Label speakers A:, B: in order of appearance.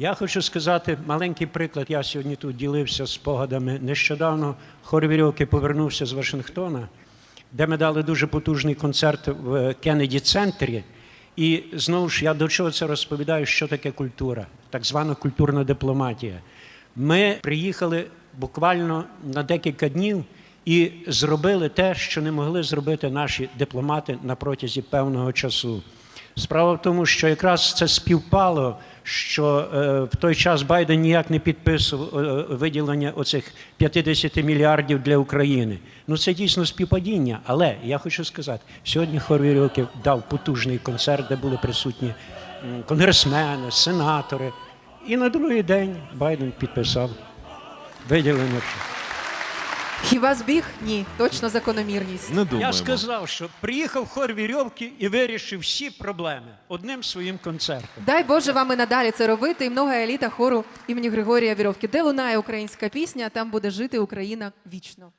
A: Я хочу сказати маленький приклад. Я сьогодні тут ділився спогадами. Нещодавно хор вірьовки повернувся з Вашингтона, де ми дали дуже потужний концерт в Кеннеді центрі. І знову ж я до чого це розповідаю, що таке культура, так звана культурна дипломатія. Ми приїхали буквально на декілька днів і зробили те, що не могли зробити наші дипломати на протязі певного часу. Справа в тому, що якраз це співпало, що е, в той час Байден ніяк не підписував е, виділення оцих 50 мільярдів для України. Ну це дійсно співпадіння. Але я хочу сказати, сьогодні хор дав потужний концерт, де були присутні конгресмени, сенатори. І на другий день Байден підписав виділення.
B: Хіба збіг? Ні, точно закономірність.
C: Не думаємо.
A: Я сказав, що приїхав хор вірьовки і вирішив всі проблеми одним своїм концертом.
B: Дай Боже вам і надалі це робити. І много еліта хору імені Григорія Віровки. Де лунає українська пісня, там буде жити Україна вічно.